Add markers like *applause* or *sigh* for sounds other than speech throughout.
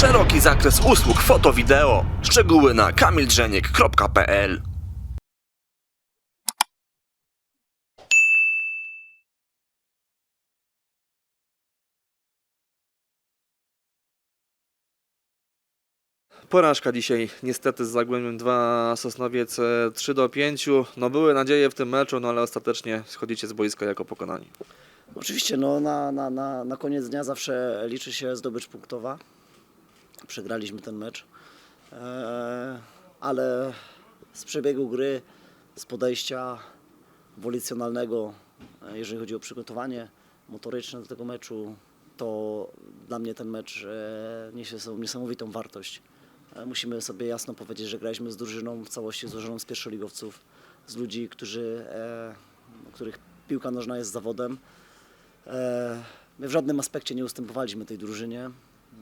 Szeroki zakres usług foto-wideo. Szczegóły na kamildrzeniek.pl Porażka dzisiaj niestety z Zagłębiem 2, Sosnowiec e, 3 do 5. No były nadzieje w tym meczu, no ale ostatecznie schodzicie z boiska jako pokonani. Oczywiście no, na, na, na, na koniec dnia zawsze liczy się zdobycz punktowa. Przegraliśmy ten mecz, e, ale z przebiegu gry, z podejścia wolicjonalnego, e, jeżeli chodzi o przygotowanie motoryczne do tego meczu, to dla mnie ten mecz e, niesie niesamowitą wartość. Musimy sobie jasno powiedzieć, że graliśmy z drużyną w całości złożoną z pierwszoligowców, z ludzi, którzy, których piłka nożna jest zawodem. My w żadnym aspekcie nie ustępowaliśmy tej drużynie.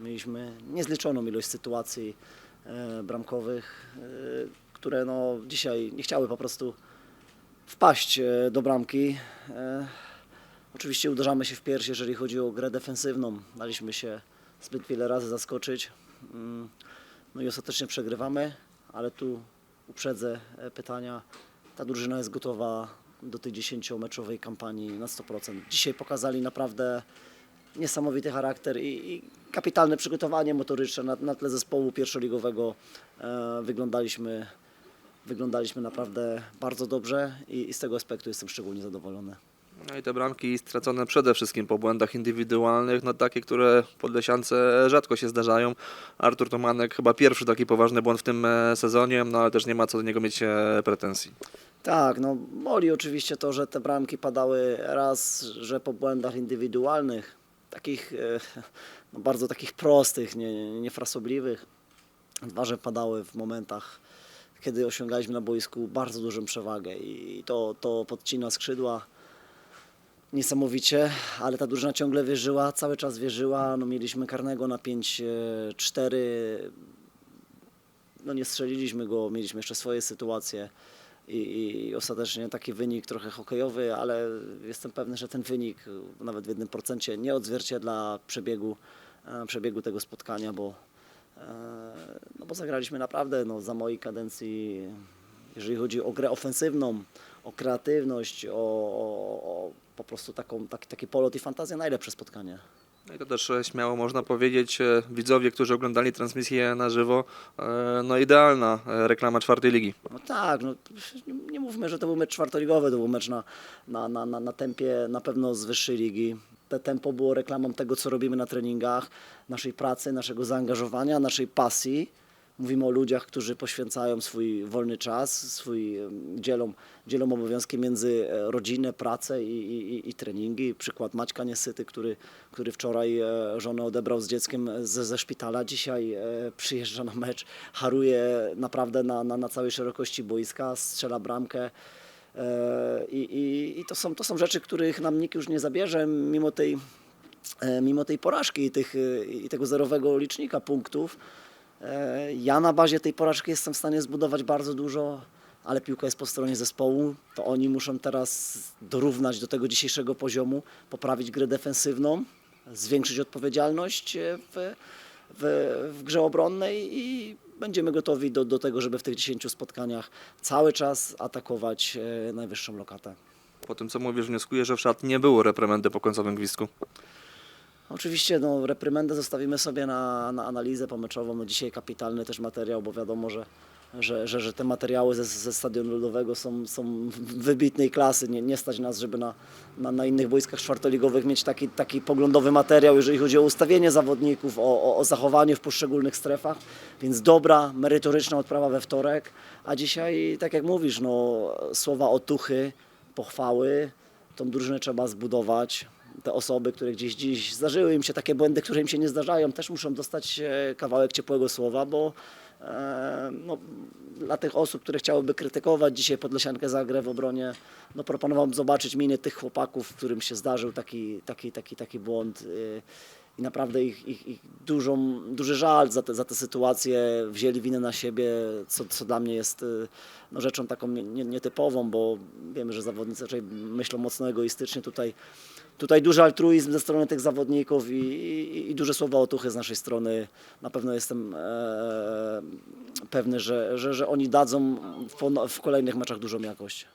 Mieliśmy niezliczoną ilość sytuacji e, bramkowych, e, które no, dzisiaj nie chciały po prostu wpaść e, do bramki. Oczywiście uderzamy się w pierś, jeżeli chodzi o grę defensywną. Daliśmy się zbyt wiele razy zaskoczyć. Mm, No i ostatecznie przegrywamy, ale tu uprzedzę pytania. Ta drużyna jest gotowa do tej 10-meczowej kampanii na 100%. Dzisiaj pokazali naprawdę niesamowity charakter i, i kapitalne przygotowanie motoryczne na, na tle zespołu pierwszoligowego. E, wyglądaliśmy, wyglądaliśmy naprawdę bardzo dobrze i, i z tego aspektu jestem szczególnie zadowolony. No i te bramki stracone przede wszystkim po błędach indywidualnych, no takie, które pod Lesiance rzadko się zdarzają. Artur Tomanek chyba pierwszy taki poważny błąd w tym e, sezonie, no ale też nie ma co do niego mieć e, pretensji. Tak, no boli oczywiście to, że te bramki padały raz, że po błędach indywidualnych, takich e, *laughs* no bardzo takich prostych, nie, niefrasobliwych. Dwa, że padały w momentach, kiedy osiągaliśmy na boisku bardzo dużą przewagę i to, to podcina skrzydła niesamowicie, ale ta drużyna ciągle wierzyła, cały czas wierzyła. No, mieliśmy karnego na 5-4, no nie strzeliliśmy go, mieliśmy jeszcze swoje sytuacje i, i ostatecznie taki wynik trochę hokejowy, ale jestem pewny, że ten wynik nawet w jednym procencie nie odzwierciedla przebiegu, e, przebiegu tego spotkania, bo, e, no bo zagraliśmy naprawdę no, za mojej kadencji, jeżeli chodzi o grę ofensywną, o kreatywność, o, o, o po prostu taką, taki, taki polot i fantazję, najlepsze spotkanie. No i to też e, śmiało można powiedzieć, e, widzowie, którzy oglądali transmisję na żywo, e, no idealna reklama czwartej ligi. No tak, no, nie, nie mówmy, że to był mecz czwartoligowy, to był mecz na, na, na, na, na tempie na pewno z wyższej ligi. Te tempo było reklamą tego, co robimy na treningach, naszej pracy, naszego zaangażowania, naszej pasji. Mówimy o ludziach, którzy poświęcają swój wolny czas, swój, dzielą, dzielą obowiązki między e, rodzinę, pracę i, i, i- treningi. Przykład Maćka Niesyty, który, który wczoraj e, żonę odebrał z dzieckiem ze, ze szpitala, dzisiaj e, przyjeżdża na mecz, haruje naprawdę na, na, na całej szerokości boiska, strzela bramkę. E, I, i, i to, są, to są rzeczy, których nam nikt już nie zabierze, mimo tej, e, mimo tej porażki i, tych, e, i tego zerowego licznika punktów. E, Ja na bazie tej porażki jestem w stanie zbudować bardzo dużo, ale piłka jest po stronie zespołu. To oni muszą teraz dorównać do tego dzisiejszego poziomu, poprawić grę defensywną, zwiększyć odpowiedzialność e, w, w, w grze obronnej i będziemy gotowi do, do tego, żeby w tych 10 spotkaniach cały czas atakować e, najwyższą lokatę. Po tym co mówisz, wnioskuję, że w szat nie było reprymendy po końcowym gwizdku. Oczywiście no, reprymendę zostawimy sobie na, na analizę pomeczową. No, dzisiaj kapitalny też materiał, bo wiadomo, że, że, że, że te materiały ze, ze Stadionu Ludowego są, są wybitnej klasy. Nie, nie stać nas, żeby na, na, na innych boiskach czwartoligowych mieć taki, taki poglądowy materiał, jeżeli chodzi o ustawienie zawodników, o, o, o zachowanie w poszczególnych strefach. Więc dobra, merytoryczna odprawa we wtorek. A dzisiaj, tak jak mówisz, no, słowa otuchy, pochwały, tą drużynę trzeba zbudować te osoby, które gdzieś dziś zdarzyły im się takie błędy, które im się nie zdarzają, też muszą dostać e, kawałek ciepłego słowa, bo e, no, dla tych osób, które chciałyby krytykować dzisiaj Podlesiankę za grę w obronie, no, proponowałbym zobaczyć miny tych chłopaków, którym się zdarzył taki, taki, taki, taki błąd. e, I naprawdę ich, ich, ich dużą, duży żal za te, za te sytuacje, wzięli winę na siebie, co, co dla mnie jest no, rzeczą taką nie- nie- nietypową, bo wiemy, że zawodnicy raczej myślą mocno egoistycznie. Tutaj tutaj duży altruizm ze strony tych zawodników i, i, i duże słowa otuchy z naszej strony. Na pewno jestem e, pewny, że, że, że oni dadzą w, w kolejnych meczach dużą jakość.